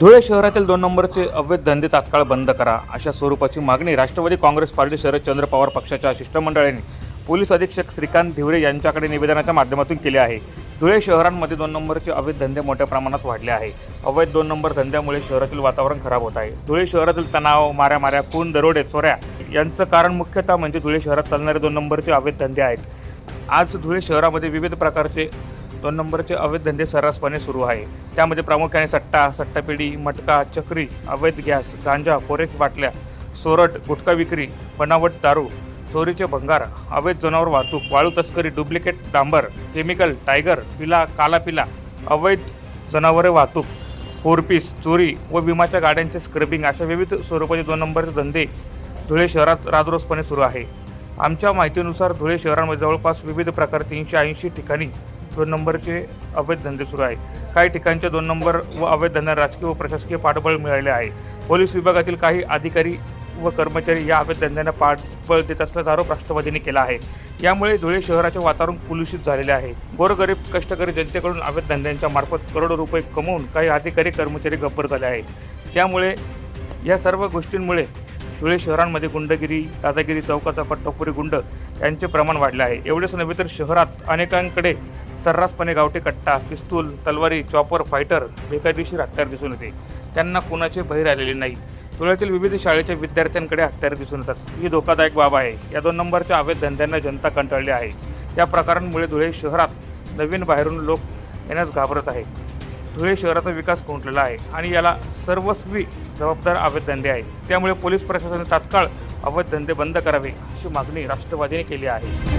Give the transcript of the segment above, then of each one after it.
धुळे शहरातील दोन नंबरचे अवैध धंदे तात्काळ बंद करा अशा स्वरूपाची मागणी राष्ट्रवादी काँग्रेस पार्टी शरदचंद्र पवार पक्षाच्या शिष्टमंडळाने पोलीस अधीक्षक श्रीकांत धिवरे यांच्याकडे निवेदनाच्या माध्यमातून केले आहे. धुळे शहरांमध्ये दोन नंबरचे अवैध धंदे मोठ्या प्रमाणात वाढले आहे. अवैध दोन नंबर धंद्यामुळे शहरातील वातावरण खराब होत आहे. धुळे शहरातील तणाव माऱ्या माऱ्या खून दरोडे चोऱ्या यांचं कारण मुख्यतः म्हणजे धुळे शहरात चालणारे दोन नंबरचे अवैध धंदे आहेत. आज धुळे शहरामध्ये विविध प्रकारचे दोन नंबरचे अवैध धंदे सर्रासपणे सुरू आहे. त्यामध्ये प्रामुख्याने सट्टा सट्टापेढी मटका चक्री अवैध गॅस गांजा कोरेक बाटल्या सोरट गुटखा विक्री बनावट दारू चोरीचे भंगार अवैध जनावर वाहतूक वाळू तस्करी डुप्लिकेट डांबर केमिकल टायगर पिला काला पिला अवैध जनावरे वाहतूक फोरपीस चोरी व विमाच्या गाड्यांचे स्क्रबिंग अशा विविध स्वरूपाचे दोन नंबरचे धंदे धुळे शहरात राजरोसपणे सुरू आहे. आमच्या माहितीनुसार धुळे शहरामध्ये जवळपास विविध प्रकार तीनशे ऐंशी ठिकाणी दोन नंबरचे अवैध धंदे सुरू आहे. काही ठिकाणच्या दोन नंबर व अवैध धंद्यांना राजकीय व प्रशासकीय पाठबळ मिळाले आहे. पोलीस विभागातील काही अधिकारी व कर्मचारी या अवैध धंद्यांना पाठबळ देत असल्याचा आरोप राष्ट्रवादीने केला आहे. यामुळे धुळे शहराचे वातावरण कुलुषित झालेले आहे. गोरगरीब कष्टकरी जनतेकडून अवैध धंद्यांच्या मार्फत करोडो रुपये कमवून काही अधिकारी कर्मचारी गप्पर झाले आहेत. त्यामुळे या सर्व गोष्टींमुळे धुळे शहरांमध्ये गुंडगिरी दादागिरी चौकाचा टपोरी गुंड यांचे प्रमाण वाढले आहे. एवढेच नव्हे तर शहरात अनेकांकडे सर्रासपणे गावठी कट्टा पिस्तूल तलवारी चॉपर फायटर बेकायदेशीर हत्यार दिसून येते. त्यांना कुणाचे बहिर आलेले नाही. धुळ्यातील विविध शाळेच्या विद्यार्थ्यांकडे हत्यार दिसून येतात. ही धोकादायक बाब आहे. या दोन नंबरच्या अवैध धंद्यांना जनता कंटाळली आहे. या प्रकारांमुळे धुळे शहरात नवीन बाहेरून लोक येण्यास घाबरत आहे धुळे शहराचा विकास खुंटलेला आहे आणि याला सर्वस्वी जबाबदार अवैध धंदे आहेत. त्यामुळे पोलीस प्रशासनाने तात्काळ अवैध धंदे बंद करावे अशी मागणी राष्ट्रवादीने केली आहे.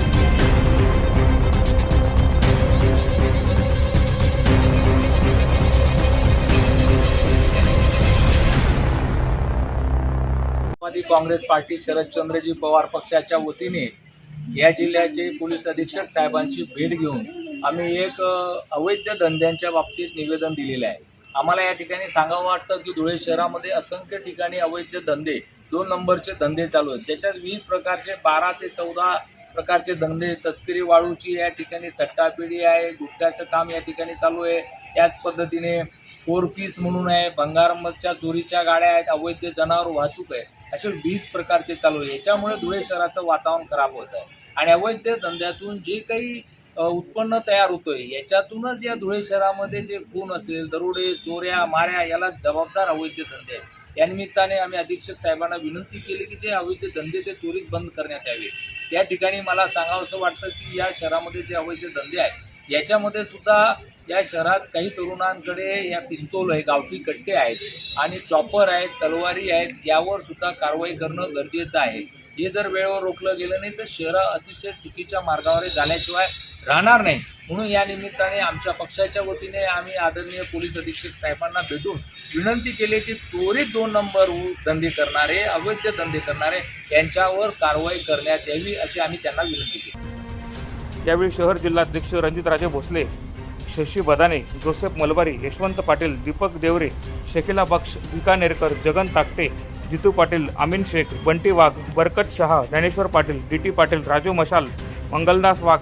काँग्रेस पार्टी शरदचंद्रजी पवार पक्षाच्या वतीने या जिल्ह्याचे पोलीस अधीक्षक साहेबांची भेट घेऊन आम्ही एक अवैध धंद्यांच्या बाबतीत निवेदन दिलेलं आहे. आम्हाला या ठिकाणी सांगावं वाटतं की धुळे शहरामध्ये असंख्य ठिकाणी अवैध धंदे दोन नंबरचे धंदे चालू आहेत. त्याच्यात विविध प्रकारचे बारा ते चौदा प्रकारचे धंदे तस्करी वाळूची या ठिकाणी सट्टापिढी आहे गुटख्याचं काम या ठिकाणी चालू आहे. त्याच पद्धतीने फोर पीस म्हणून आहे भंगारमधच्या चोरीच्या गाड्या आहेत अवैध जनावर वाहतूक आहे. असे वीस प्रकारचे चालू आहे. याच्यामुळे धुळे शहराचं वातावरण खराब होत आहे. आणि अवैध धंद्यातून जे काही उत्पन्न तयार होतोय. याच्यातूनच या धुळे शहरामध्ये जे खून असेल दरोडे चोऱ्या माऱ्या याला जबाबदार अवैध धंदे आहेत. या निमित्ताने आम्ही अधीक्षक साहेबांना विनंती केली की जे अवैध धंदे ते त्वरित बंद करण्यात यावे. त्या ठिकाणी मला सांगावंसं वाटतं की या शहरामध्ये जे अवैध धंदे आहेत याच्यामध्ये सुद्धा या शहरात काही तरुणांकडे या पिस्तोल आहे गावठी कट्टे आहेत आणि चॉपर आहेत तलवारी आहेत यावर सुद्धा कारवाई करणं गरजेचं आहे. हे जर वेळेवर रोखलं गेलं नाही तर शहरं अतिशय चुकीच्या मार्गावर झाल्याशिवाय राहणार नाही. म्हणून या निमित्ताने आमच्या पक्षाच्या वतीने आम्ही आदरणीय पोलीस अधीक्षक साहेबांना भेटून विनंती केली की त्वरित दोन नंबर धंदे करणारे अवैध धंदे करणारे यांच्यावर कारवाई करण्यात यावी अशी आम्ही त्यांना विनंती केली. यावेळी शहर जिल्हाध्यक्ष Ranjitraje Bhosale Shashi Badane Joseph Malabari Yashwant Patil Deepak Deore Shakila Baksh Bikanerkar Jagan Takate Jitu Patil Amin Shaikh Bunty Wagh Barkat Shah Dnyaneshwar Patil D T Patil Raju Mashal Mangaldas वाघ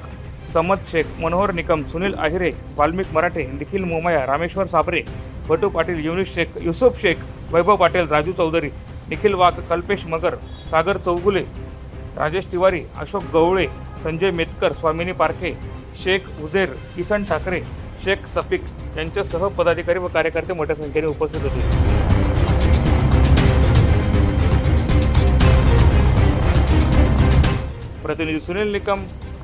समद शेख मनोहर निकम सुनील आहिरे वाल्मिक मराठे निखिल मोमया रामेश्वर साबरे भटू पाटील युनिस शेख युसुफ शेख वैभव पाटील राजू चौधरी निखिल वाघ कल्पेश मगर सागर चौगुले राजेश तिवारी अशोक गवळे संजय मेतकर स्वामिनी पारखे शेख उझेर किसन ठाकरे शेख सफिक यांच्यासह पदाधिकारी व कार्यकर्ते मोठ्या संख्येने उपस्थित होते. प्रतिनिधी सुनील निकम